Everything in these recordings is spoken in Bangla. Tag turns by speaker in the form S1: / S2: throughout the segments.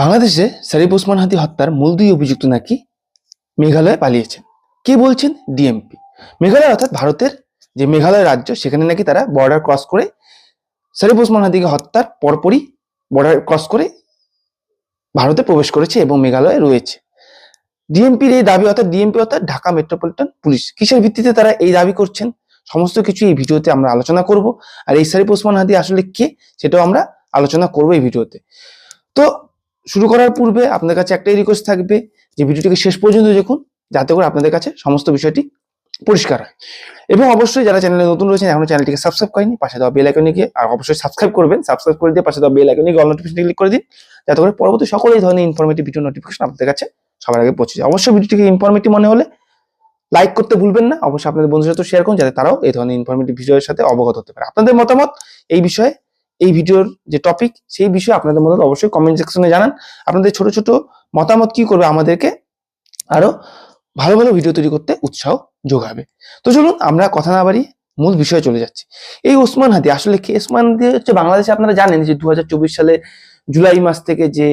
S1: বাংলাদেশে শরীফ ওসমান হাদি হত্যার মূল দুই অভিযুক্ত নাকি মেঘালয়ে পালিয়েছেন? কে বলছেন? ডিএমপি। মেঘালয় অর্থাৎ ভারতের যে মেঘালয় রাজ্য, সেখানে নাকি তারা বর্ডার ক্রস করে শরীফ ওসমান হাদিকে হত্যার পরপরই বর্ডার ক্রস করে ভারতে প্রবেশ করেছে এবং মেঘালয়ে রয়েছে। ডিএমপির এই দাবি অর্থাৎ ডিএমপি অর্থাৎ ঢাকা মেট্রোপলিটন পুলিশ। কিসের ভিত্তিতে তারা এই দাবি করছেন? সমস্ত কিছু এই ভিডিওতে আমরা আলোচনা করব। আর এই শরীফ ওসমান হাদি আসলে কে? সেটাও আমরা আলোচনা করব এই ভিডিওতে। তো শুরু করার পূর্বে আপনাদের কাছে একটাই রিকোয়েস্ট থাকবে যে ভিডিওটিকে শেষ পর্যন্ত দেখুন, যাতে করে আপনাদের কাছে সমস্ত বিষয়টি পরিষ্কার হয়। এবং অবশ্যই যারা চ্যানেলে নতুন রয়েছেন, এখনও চ্যানেলটিকে সাবস্ক্রাইব করেনি পাশে দেওয়া বেল আইকনে গিয়ে আর অবশ্যই সাবস্ক্রাইব করবেন। সাবস্ক্রাইব করে দিয়ে পাশে দেওয়া বেল আইকনে গিয়ে অল নোটিফিকেশন ক্লিক করে দিন, যাতে করে পরবর্তী সকল এই ধরনের ইনফরমেটিভ ভিডিও নোটিফিকেশন আপনাদের কাছে সবার আগে পৌঁছে যায়। অবশ্যই ভিডিওটিকে ইনফরমেটিভ মনে হলে লাইক করতে ভুলবেন না। অবশ্যই আপনাদের বন্ধুদের সাথে শেয়ার করুন, যাতে তারাও এই ধরনের ইনফরমেটিভ ভিডিওর সাথে অবগত হতে পারে। আপনাদের মতামত এই বিষয়ে এই ভিডিওর যে টপিক সেই বিষয়ে আপনাদের মতামত অবশ্যই কমেন্ট সেকশনে জানান। আপনাদের ছোট ছোট মতামত কি করবে আমাদেরকে? আরও ভালো ভালো ভিডিও তৈরি করতে উৎসাহ যোগাবে। তো চলুন আমরা কথা না বাড়িয়ে মূল বিষয়ে চলে যাচ্ছি। এই ওসমান হাদি, আসলে কি? ওসমান হাদি হচ্ছে বাংলাদেশে আপনারা জানেন যে দু হাজার চব্বিশ সালে জুলাই মাস থেকে যে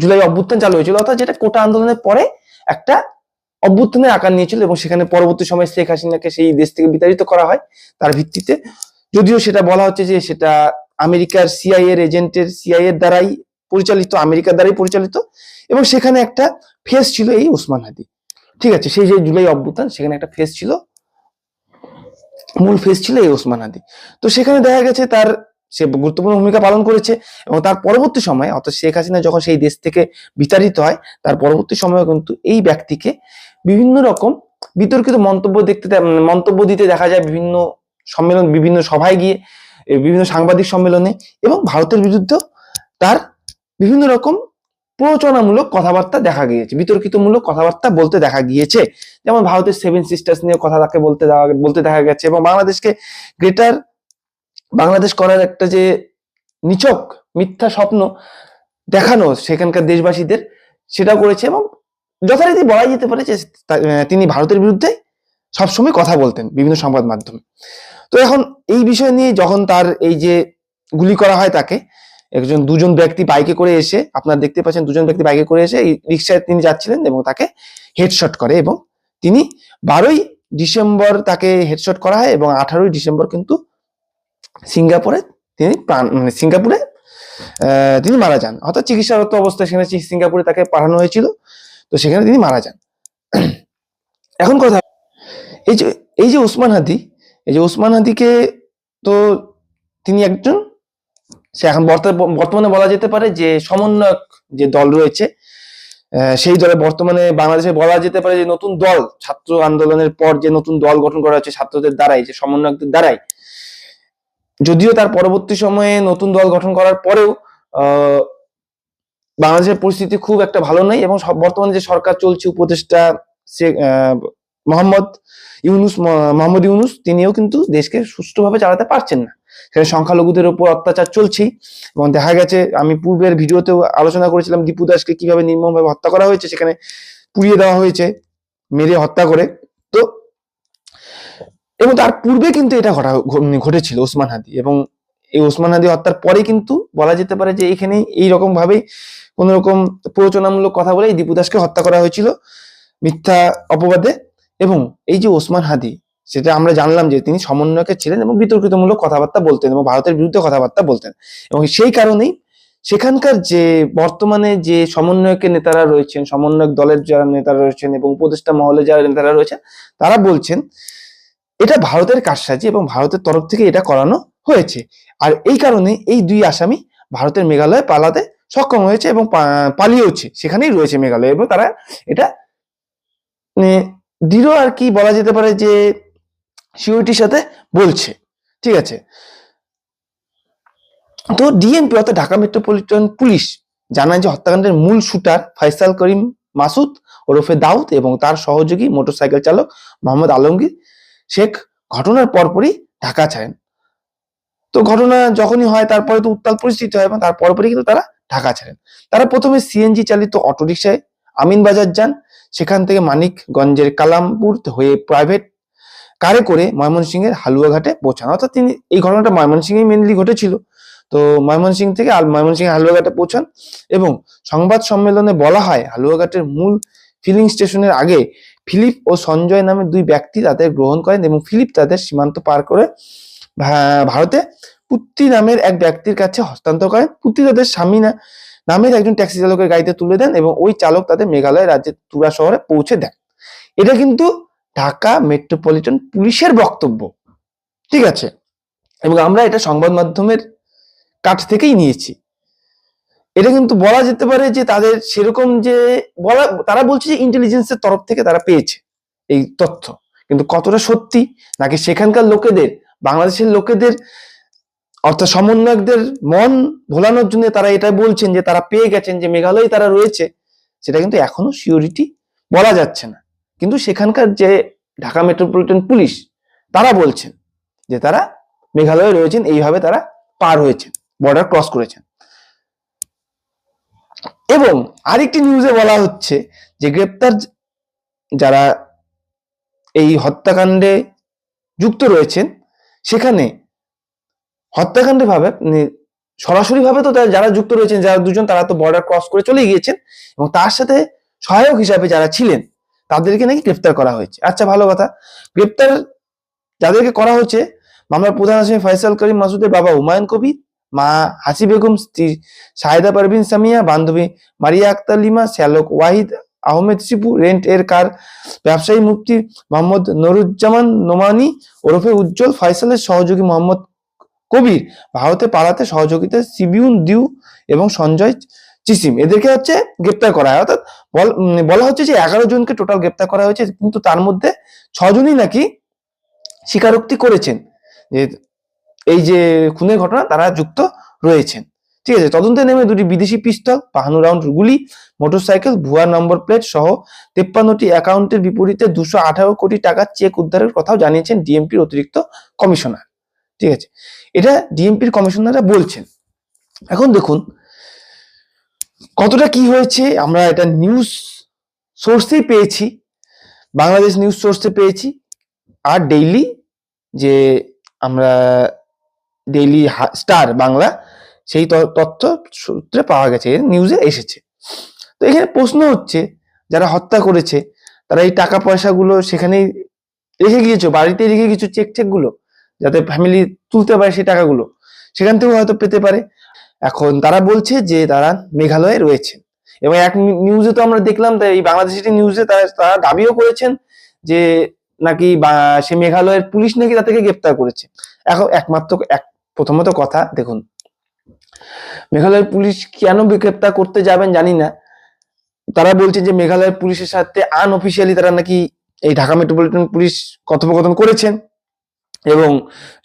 S1: জুলাই অভ্যুত্থান চালু হয়েছিল, অর্থাৎ যেটা কোটা আন্দোলনের পরে একটা অভ্যুত্থানের আকার নিয়েছিল এবং সেখানে পরবর্তী সময় শেখ হাসিনাকে সেই দেশ থেকে বিতাড়িত করা হয়। তার ভিত্তিতে যদিও সেটা বলা হচ্ছে যে সেটা আমেরিকার সিআই এর এজেন্টের সিআই এর দ্বারাই পরিচালিত, আমেরিকার দ্বারাই পরিচালিত এবং সেখানে একটা ফেস ছিল এই ওসমান হাদি। ঠিক আছে, সেই যে জুলাই অভ্যুত্থান, সেখানে একটা ফেস ছিল, মূল ফেস ছিল এই ওসমান হাদি। তো সেখানে দেখা গেছে তার, সে গুরুত্বপূর্ণ ভূমিকা পালন করেছে এবং তার পরবর্তী সময়ে, অর্থাৎ শেখ হাসিনা যখন সেই দেশ থেকে বিতাড়িত হয়, তার পরবর্তী সময়ে কিন্তু এই ব্যক্তিকে বিভিন্ন রকম বিতর্কিত মন্তব্য দেখতে, মন্তব্য দিতে দেখা যায় বিভিন্ন সম্মেলন, বিভিন্ন সভায় গিয়ে বিভিন্ন সাংবাদিক সম্মেলনে এবং ভারতের বিরুদ্ধে তার বিভিন্ন রকম প্ররোচনামূলক কথাবার্তা দেখা গিয়েছে, বিতর্কিতমূলক কথাবার্তা বলতে দেখা গিয়েছে। যেমন ভারতের সেভেন সিস্টার্স নিয়ে কথা তাকে বলতে বলতে দেখা গেছে এবং বাংলাদেশকে গ্রেটার, বাংলাদেশ করার একটা যে নিচক মিথ্যা স্বপ্ন দেখানো সেখানকার দেশবাসীদের, সেটাও করেছে এবং যথারীতি বলা যেতে পারে যে তিনি ভারতের বিরুদ্ধে সবসময় কথা বলতেন বিভিন্ন সংবাদ মাধ্যমে। তো এখন এই বিষয় নিয়ে যখন তার এই যে গুলি করা হয় তাকে, একজন দুজন ব্যক্তি বাইকে করে এসে, আপনারা দেখতে পাচ্ছেন দুজন ব্যক্তি বাইকে করে এসে এই রিক্সায় তিনি যাচ্ছিলেন এবং তাকে হেডশট করে এবং তিনি বারোই ডিসেম্বর তাকে হেডশট করা হয় এবং আঠারোই ডিসেম্বর কিন্তু সিঙ্গাপুরে তিনি প্রাণ মানে সিঙ্গাপুরে তিনি মারা যান। অর্থাৎ চিকিৎসারত অবস্থায় সেখানে সিঙ্গাপুরে তাকে পাঠানো হয়েছিল। তো সেখানে তিনি মারা যান। এখন কথা, এই যে এই যে উসমান হাদি এই যে ওসমান হাদিকে তো তিনি একজন সে এখন বর্তা- বর্তমানে বলা যেতে পারে যে সমন্বয়ক যে দল রয়েছে সেই দলে বর্তমানে বাংলাদেশে বলা যেতে পারে যে নতুন দল ছাত্র আন্দোলনের পর যে নতুন দল গঠন করা হচ্ছে ছাত্রদের দ্বারাই যে সমন্বয়কদের দ্বারাই। যদিও তার পরবর্তী সময়ে নতুন দল গঠন করার পরেও বাংলাদেশের পরিস্থিতি খুব একটা ভালো নয় এবং বর্তমানে যে সরকার চলছে উপদেষ্টা আহ, মোহাম্মদ ইউনুস মোহাম্মদ ইউনুস, তিনিও কিন্তু দেশকে সুষ্ঠুভাবে চালাতে পারছেন না। সেখানে সংখ্যালঘুদের উপর অত্যাচার চলছেই এবং দেখা গেছে, আমি পূর্বের ভিডিওতেও আলোচনা করেছিলাম দীপু দাসকে কীভাবে নির্মমভাবে হত্যা করা হয়েছে, সেখানে পুড়িয়ে দেওয়া হয়েছে, মেরে হত্যা করে। তো এবং তার পূর্বে কিন্তু এটা ঘটা ঘটেছিল ওসমান হাদি এবং এই ওসমান হাদি হত্যার পরে কিন্তু বলা যেতে পারে যে এখানে এই রকম ভাবেই কোন রকম প্ররোচনামূলক কথা বলে এই দীপু দাসকে হত্যা করা হয়েছিল। মিথ্যা অপবাদে এবং এই যে ওসমান হাদি, সেটা আমরা জানলাম যে তিনি সমন্বয়কে ছিলেন এবং বিতর্কিতমূলক কথাবার্তা বলতেন এবং ভারতের বিরুদ্ধে কথাবার্তা বলতেন। এবং সেই কারণেই সেখানকার যে বর্তমানে যে সমন্বয়কের নেতারা রয়েছেন, সমন্বয়ক দলের যারা নেতারা রয়েছেন এবং উপদেষ্টা মহলে যারা নেতারা রয়েছেন, তারা বলছেন, এটা ভারতের কারসাজি এবং ভারতের তরফ থেকে এটা করানো হয়েছে। আর এই কারণে এই দুই আসামি ভারতের মেঘালয়ে পালাতে সক্ষম হয়েছে এবং পালিয়েওছে। সেখানেই রয়েছে মেঘালয় এবং তারা এটা মানে দৃঢ় আর কি বলা যেতে পারে যে সিওরিটির সাথে বলছে। ঠিক আছে? তো ডিএমপি অর্থাৎ ঢাকা মেট্রোপলিটন পুলিশ জানায় যে হত্যাকাণ্ডের মূল শুটার ফাইসাল করিম মাসুদ, ওরফে দাউদ এবং তার সহযোগী মোটরসাইকেল চালক মোহাম্মদ আলমগীর শেখ ঘটনার পরপরই ঢাকা ছাড়েন। তো ঘটনা যখনই হয় তারপরে তো উত্তাল পরিস্থিতি হয় এবং তার পরপরই কিন্তু তারা ঢাকা ছাড়েন। তারা প্রথমে সিএনজি চালিত অটোরিকশায় আমিনবাজার যান, সেখান থেকে মানিকগঞ্জের কালামপুর হয়ে প্রাইভেট কারে করে ময়মনসিংহের হালুয়াঘাটে পৌঁছান। অর্থাৎ তিনি এই ঘটনাটা ময়মনসিংহে মেনলি ঘটেছিল। তো ময়মনসিংহ থেকে ময়মনসিংহ হালুয়াঘাটে পৌঁছান এবং সংবাদ সম্মেলনে বলা হয়, হালুয়াঘাটের মূল ফিলিং স্টেশনের আগে ফিলিপ ও সঞ্জয় নামে দুই ব্যক্তি তাদের গ্রহণ করেন এবং ফিলিপ তাদের সীমান্ত পার করে ভারতে পুত্তি নামের এক ব্যক্তির কাছে হস্তান্তর করেন। পুত্তি তাদের স্বামী না নামের একজন ট্যাক্সি চালকের গাড়িতে তুলে দেন এবং ওই চালক তাদের মেঘালয় রাজ্যের তুরা শহরে পৌঁছে দেন। এটা কিন্তু ঢাকা মেট্রোপলিটন পুলিশের বক্তব্য। ঠিক আছে? এবং আমরা এটা সংবাদ মাধ্যমের কাঠ থেকেই নিয়েছি। এটা কিন্তু বলা যেতে পারে যে তাদের সেরকম যে বলা, তারা বলছে যে ইন্টেলিজেন্সের তরফ থেকে তারা পেয়েছে এই তথ্য। কিন্তু কতটা সত্যি? নাকি সেখানকার লোকেদের, বাংলাদেশের লোকেদের অর্থাৎ সমন্বয়কদের মন ভোলানোর জন্য তারা এটা বলছেন যে তারা পেয়ে গেছেন, যে মেঘালয়ে তারা রয়েছে, সেটা কিন্তু এখনও সিওরিটি বলা যাচ্ছে না। কিন্তু সেখানকার যে ঢাকা মেট্রোপলিটন পুলিশ তারা বলছেন যে তারা মেঘালয়ে রয়েছেন, এইভাবে তারা পার হয়েছেন বর্ডার ক্রস করেছেন। এবং আরেকটি নিউজে বলা হচ্ছে যে গ্রেপ্তার যারা এই হত্যাকাণ্ডে যুক্ত রয়েছেন, সেখানে হত্যাকাণ্ডে ভাবে সরাসরি ভাবে তো যারা যুক্ত রয়েছেন, যারা দুজন, তারা তো বর্ডার ক্রস করে চলে গিয়েছেন এবং তার সাথে সহায়ক হিসাবে যারা ছিলেন, তাদেরকে নাকি গ্রেপ্তার করা হয়েছে। আচ্ছা ভালো কথা। গ্রেপ্তার যাদেরকে করা হয়েছে, মামলার প্রধান আসামি ফয়সাল করিম, মাসুদের বাবা হুমায়ুন কবির, মা হাসি বেগম, স্ত্রী শাহেদা পারভিন সামিয়া, বান্ধবী মারিয়া আক্তার লিমা, শ্যালক ওয়াহিদ আহমেদ শিপু, রেন্ট এর কার, ব্যবসায়ী মুফতি মোহাম্মদ নুরুজ্জামান নোমানি, ওরফে উজ্জ্বল, ফয়সালের সহযোগী মোহাম্মদ কবির, ভারতে পালাতে সহযোগিতা সিবিউন দিউ এবং সঞ্জয় চিসিম। এদেরকে হচ্ছে গ্রেপ্তার করা হয়। অর্থাৎ বল- হচ্ছে যে এগারো জনকে টোটাল গ্রেপ্তার করা হয়েছে, কিন্তু তার মধ্যে ছজনই নাকি স্বীকারোক্তি করেছেন যে এই যে খুনের ঘটনা, তারা যুক্ত রয়েছেন। ঠিক আছে, তদন্তে নেমে দুটি বিদেশি পিস্তল, বাহান্ন রাউন্ড গুলি, মোটরসাইকেল, ভুয়া নম্বর প্লেট সহ তেপ্পান্নটি অ্যাকাউন্টের বিপরীতে দুশো আঠারো কোটি টাকার চেক উদ্ধারের কথাও জানিয়েছেন ডিএমপির অতিরিক্ত কমিশনার। ঠিক আছে? এটা ডিএমপির কমিশনাররা বলছেন। এখন দেখুন, কতটা কি হয়েছে, আমরা এটা নিউজ সোর্সেই পেয়েছি, বাংলাদেশ নিউজ সোর্সে পেয়েছি, আর ডেইলি যে আমরা ডেইলি স্টার বাংলা, সেই তথ্য সূত্রে পাওয়া গেছে নিউজে এসেছে। তো এখানে প্রশ্ন হচ্ছে, যারা হত্যা করেছে, তারা এই টাকা পয়সাগুলো সেখানেই রেখে গিয়েছো বাড়িতে রেখে গিয়েছো চেক চেকগুলো? যাতে ফ্যামিলি তুলতে পারে সেই টাকাগুলো। সেখান থেকেও হয়তো পেতে পারে। এখন তারা বলছে যে তারা মেঘালয়ে রয়েছে। এবং এক নিউজে তো আমরা দেখলাম তাই এই বাংলাদেশের নিউজে তারা তারা দাবিও করেছেন যে নাকি সে মেঘালয়ের পুলিশ নাকি তাদেরকে গ্রেপ্তার করেছে। এখন একমাত্র এক প্রথমত কথা, দেখুন। মেঘালয়ের পুলিশ কেন গ্রেপ্তার করতে যাবেন জানি না। তারা বলছে যে মেঘালয়ের পুলিশের সাথে আনঅফিসিয়ালি তারা নাকি এই ঢাকা মেট্রোপলিটন পুলিশ কথোপকথন করেছেন।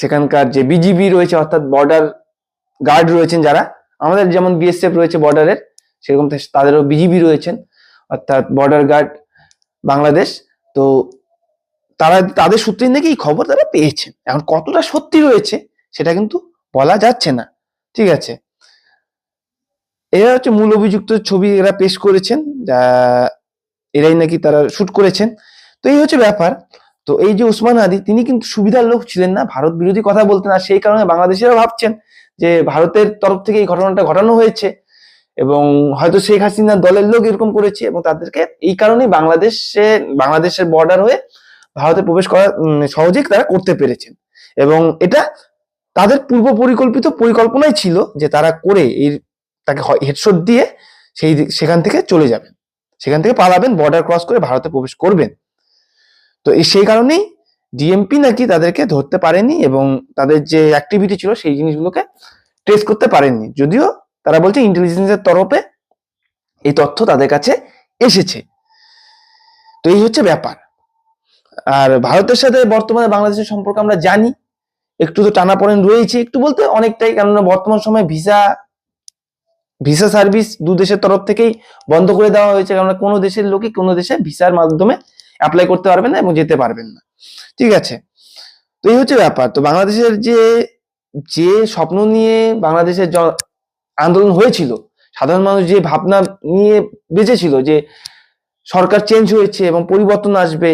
S1: সেখানকার যে বিজিবি রয়েছে, অর্থাৎ বর্ডার গার্ড রয়েছেন যারা, আমাদের যেমন বিএসএফ রয়েছে বর্ডারের সেরকম তাদেরও বিজিবি রয়েছেন, অর্থাৎ বর্ডার গার্ড বাংলাদেশ। তো তারা, তাদের সূত্রে নাকি এই খবর তারা পেয়েছেন। এখন কতটা সত্যি রয়েছে, সেটা কিন্তু বলা যাচ্ছে না। ঠিক আছে? এরা হচ্ছে মূল অভিযুক্ত ছবি এরা পেশ করেছেন এরাই নাকি তারা শুট করেছেন। তো এই হচ্ছে ব্যাপার। তো এই যে ওসমান আদি তিনি কিন্তু সুবিধার লোক ছিলেন না, ভারত বিরোধী কথা বলতেন আর সেই কারণে বাংলাদেশিরা ভাবছেন যে ভারতের তরফ থেকে এই ঘটনাটা ঘটানো হয়েছে এবং হয়তো শেখ হাসিনার দলের লোক এরকম করেছে এবং তাদেরকে এই কারণেই বাংলাদেশে, বাংলাদেশের বর্ডার হয়ে ভারতে প্রবেশ করা সহজেই তারা করতে পেরেছেন। এবং এটা তাদের পূর্ব পরিকল্পিত পরিকল্পনাই ছিল যে তারা করে এই, তাকে হেডশট দিয়ে সেই সেখান থেকে চলে যাবেন। সেখান থেকে পালাবেন বর্ডার ক্রস করে ভারতে প্রবেশ করবেন। তো সেই কারণেই ডিএমপি নাকি তাদেরকে ধরতে পারেনি এবং তাদের যে অ্যাক্টিভিটি ছিল সেই জিনিসগুলোকে ট্রেস করতে পারেননি। যদিও তারা বলছে ইন্টেলিজেন্সের তরফে এই তথ্য তাদের কাছে এসেছে। তো এই হচ্ছে ব্যাপার। আর ভারতের সাথে বর্তমানে বাংলাদেশের সম্পর্ক আমরা জানি। একটু তো টানাপোড়েন রয়েছে একটু বলতে অনেকটাই, কেননা বর্তমান সময় ভিসা ভিসা সার্ভিস দু দেশের তরফ থেকেই বন্ধ করে দেওয়া হয়েছে। কেননা কোনো দেশের লোকই কোনো দেশে ভিসার মাধ্যমে অ্যাপ্লাই করতে পারবেন না এবং যেতে পারবেন না। ঠিক আছে? তো এই হচ্ছে ব্যাপার। তো বাংলাদেশের যে যে স্বপ্ন নিয়ে বাংলাদেশের আন্দোলন হয়েছিল, সাধারণ মানুষ যে ভাবনা নিয়ে বেঁচেছিল যে সরকার চেঞ্জ হয়েছে এবং পরিবর্তন আসবে,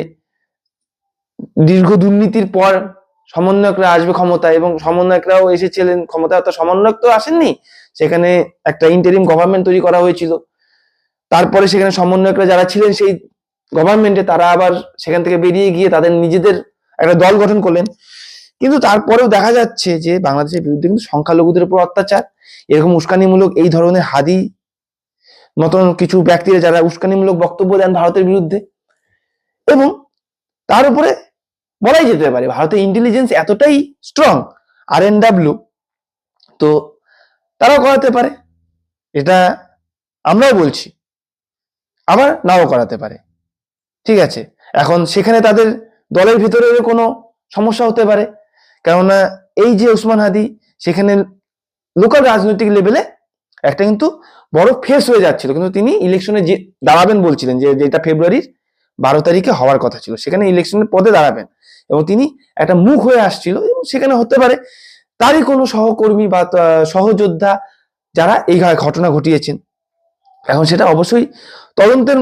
S1: দীর্ঘ দুর্নীতির পর সমন্বয়করা আসবে ক্ষমতায় এবং সমন্বয়করাও এসেছিলেন ক্ষমতায়, অর্থাৎ সমন্বয়ক তো আসেননি, সেখানে একটা ইন্টারিম গভর্নমেন্ট তৈরি করা হয়েছিল। তারপরে সেখানে সমন্বয়করা যারা ছিলেন সেই গভর্নমেন্টে তারা আবার সেখান থেকে বেরিয়ে গিয়ে তাদের নিজেদের একটা দল গঠন করলেন। কিন্তু তারপরেও দেখা যাচ্ছে যে বাংলাদেশের বিরুদ্ধে কিন্তু সংখ্যালঘুদের উপর অত্যাচার। এরকম উস্কানিমূলক এই ধরনের হাদি মতন কিছু ব্যক্তিরা যারা উস্কানিমূলক বক্তব্য দেন ভারতের বিরুদ্ধে। এবং তার উপরে বলাই যেতে পারে, ভারতের ইন্টেলিজেন্স এতটাই স্ট্রং আর এন ডাব্লিউ তো তারাও করাতে পারে। এটা আমরাও বলছি, আবার নাও করাতে পারে। ঠিক আছে। এখন সেখানে তাদের দলের ভিতরে কোনো সমস্যা হতে পারে। কেননা এই যে উসমান হাদি, সেখানে লোকাল রাজনৈতিক লেভেলে একটা কিন্তু বড় ফেস হয়ে যাচ্ছিল। কিন্তু তিনি ইলেকশনে যে দাঁড়াবেন বলছিলেন যে, যেটা ফেব্রুয়ারির বারো তারিখে হওয়ার কথা ছিল, সেখানে ইলেকশনের পদে দাঁড়াবেন। এবং তিনি একটা মুখ হয়ে আসছিল এবং সেখানে হতে পারে তারই কোনো সহকর্মী বা সহযোদ্ধা যারা এই ঘটনা ঘটিয়েছেন। এখন সেটা অবশ্যই তদন্তের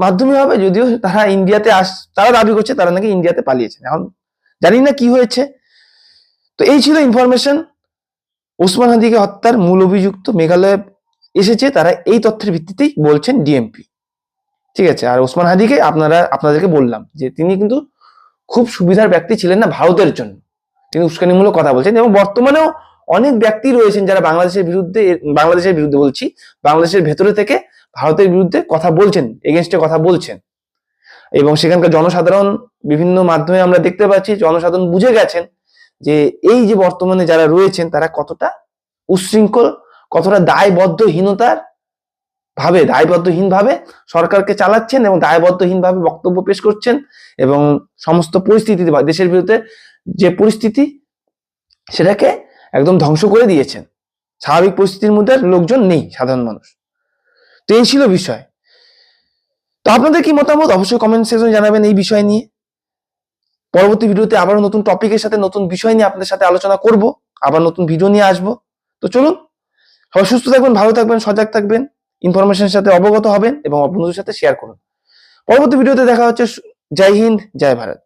S1: মাধ্যমে হবে, যদিও তারা ইন্ডিয়াতে আস, তারা দাবি করছে তারা নাকি ইন্ডিয়াতে পালিয়েছেন এখন জানি না কি হয়েছে। তো এই ছিল ইনফরমেশন ওসমান হাদিকে হত্যার মূল অভিযুক্ত মেঘালয়ে এসেছে, তারা এই তথ্যের ভিত্তিতেই বলছেন ডিএমপি ঠিক আছে, আর ওসমান হাদিকে আপনারা, আপনাদেরকে বললাম যে তিনি কিন্তু খুব সুবিধার ব্যক্তি ছিলেন না ভারতের জন্য। তিনি উস্কানিমূলক কথা বলছেন, এবং বর্তমানেও অনেক ব্যক্তি রয়েছেন যারা বাংলাদেশের বিরুদ্ধে বাংলাদেশের বিরুদ্ধে বলছি, বাংলাদেশের ভেতরে থেকে ভারতের বিরুদ্ধে কথা বলছেন এগেনস্টে কথা বলছেন। এবং সেখানকার জনসাধারণ বিভিন্ন মাধ্যমে আমরা দেখতে পাচ্ছি, জনসাধারণ বুঝে গেছেন যে এই যে বর্তমানে যারা রয়েছেন, তারা কতটা উশৃঙ্খল, কতটা দায়বদ্ধহীনতার ভাবে দায়বদ্ধহীন ভাবে সরকারকে চালাচ্ছেন এবং দায়বদ্ধহীন ভাবে বক্তব্য পেশ করছেন এবং সমস্ত পরিস্থিতি বা দেশের বিরুদ্ধে যে পরিস্থিতি, সেটাকে একদম ধ্বংস করে দিয়েছেন। স্বাভাবিক পরিস্থিতির মধ্যে লোকজন নেই, সাধারণ মানুষ। তো এই ছিল বিষয়। তো আপনাদের কি মতামত? অবশ্যই কমেন্ট সেকশনে জানাবেন এই বিষয় নিয়ে। পরবর্তী ভিডিওতে আবারও নতুন টপিকের সাথে নতুন বিষয় নিয়ে আপনাদের সাথে আলোচনা করব। আবার নতুন ভিডিও নিয়ে আসব। তো চলুন, সবাই সুস্থ থাকবেন, ভালো থাকবেন, সজাগ থাকবেন ইনফরমেশনের সাথে অবগত হবেন এবং বন্ধুদের সাথে শেয়ার করুন। পরবর্তী ভিডিওতে দেখা হচ্ছে, জয় হিন্দ, জয় ভারত।